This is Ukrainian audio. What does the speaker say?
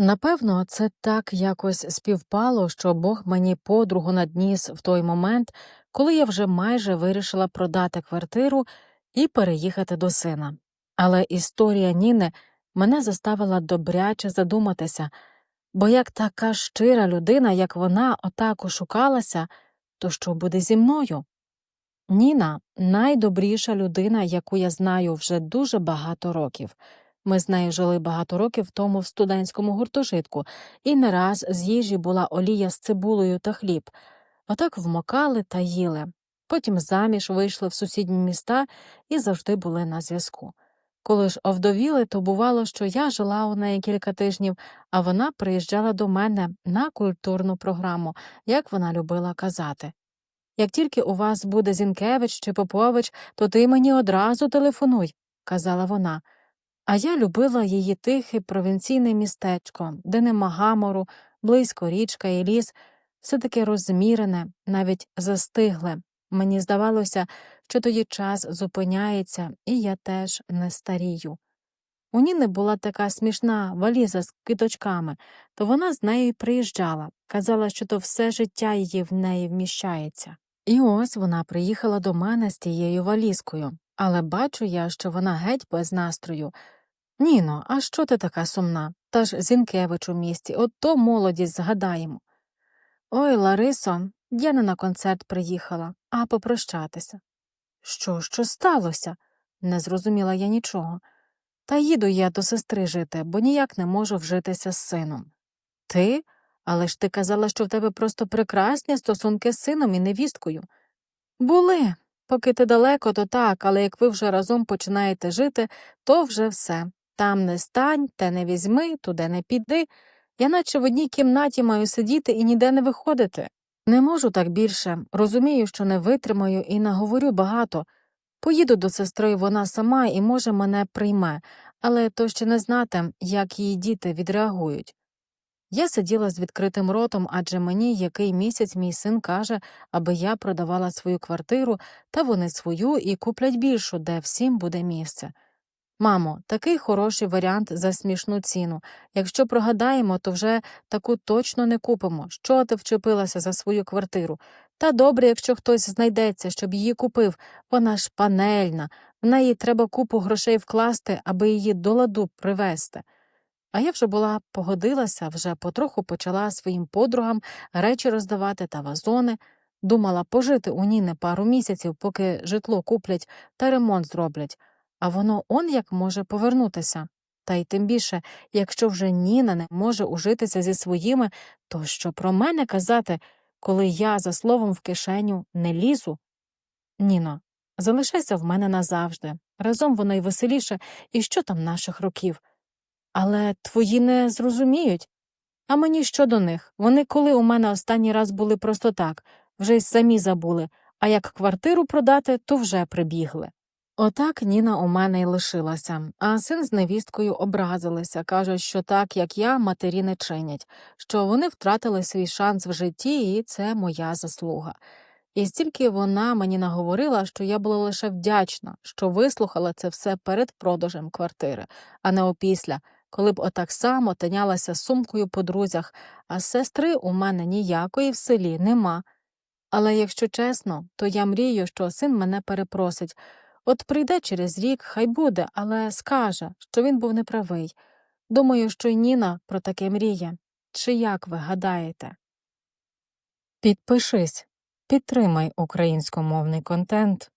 Напевно, це так якось співпало, що Бог мені подругу надніс в той момент, коли я вже майже вирішила продати квартиру і переїхати до сина. Але історія Ніни мене заставила добряче задуматися, бо як така щира людина, як вона, отак ошукалася, то що буде зі мною? Ніна найдобріша людина, яку я знаю вже дуже багато років. Ми з нею жили багато років тому в студентському гуртожитку, і не раз з їжі була олія з цибулею та хліб. Отак вмокали та їли. Потім заміж вийшли в сусідні міста і завжди були на зв'язку. Коли ж овдовіли, то бувало, що я жила у неї кілька тижнів, а вона приїжджала до мене на культурну програму, як вона любила казати. Як тільки у вас буде Зінкевич чи Попович, то ти мені одразу телефонуй, казала вона. А я любила її тихе провінційне містечко, де нема гамору, близько річка і ліс, все таке розмірене, навіть застигле. Мені здавалося, що тоді час зупиняється, і я теж не старію. У Ніни була така смішна валіза з квіточками, то вона з нею й приїжджала, казала, що то все життя її в неї вміщається. І ось вона приїхала до мене з тією валізкою, але бачу я, що вона геть без настрою. Ніно, а що ти така сумна? Та ж Зінкевич у місті, от то молодість згадаємо. Ой, Ларисо, я не на концерт приїхала, а попрощатися. Що, що сталося? Не зрозуміла я нічого. Та їду я до сестри жити, бо ніяк не можу вжитися з сином. Ти? Але ж ти казала, що в тебе просто прекрасні стосунки з сином і невісткою. Були. Поки ти далеко, то так, але як ви вже разом починаєте жити, то вже все. Там не стань, те не візьми, туди не піди. Я наче в одній кімнаті маю сидіти і ніде не виходити. Не можу так більше, розумію, що не витримаю і наговорю багато. Поїду до сестри, вона сама і, може, мене прийме, але то ще не знати, як її діти відреагують. Я сиділа з відкритим ротом, адже мені який місяць мій син каже, аби я продавала свою квартиру, та вони свою і куплять більшу, де всім буде місце. Мамо, такий хороший варіант за смішну ціну. Якщо прогадаємо, то вже таку точно не купимо. Що ти вчепилася за свою квартиру? Та добре, якщо хтось знайдеться, щоб її купив, вона ж панельна, в неї треба купу грошей вкласти, аби її до ладу привезти. А я вже була погодилася, вже потроху почала своїм подругам речі роздавати та вазони, думала пожити у Ніни пару місяців, поки житло куплять та ремонт зроблять, а воно он як може повернутися. Та й тим більше, якщо вже Ніна не може ужитися зі своїми, то що про мене казати, коли я за словом в кишеню не лізу? Ніно, залишайся в мене назавжди. Разом воно й веселіше, і що там наших років. Але твої не зрозуміють. А мені що до них? Вони коли у мене останній раз були просто так, вже й самі забули, а як квартиру продати, то вже прибігли. Отак Ніна у мене й лишилася, а син з невісткою образилися, кажуть, що так, як я, матері не чинять, що вони втратили свій шанс в житті, і це моя заслуга. І стільки вона мені наговорила, що я була лише вдячна, що вислухала це все перед продажем квартири, а не опісля, коли б отак само тинялася сумкою по друзях, а сестри у мене ніякої в селі нема. Але якщо чесно, то я мрію, що син мене перепросить. От прийде через рік, хай буде, але скаже, що він був неправий. Думаю, що й Ніна про таке мріє. Чи як ви гадаєте? Підпишись, підтримай українськомовний контент.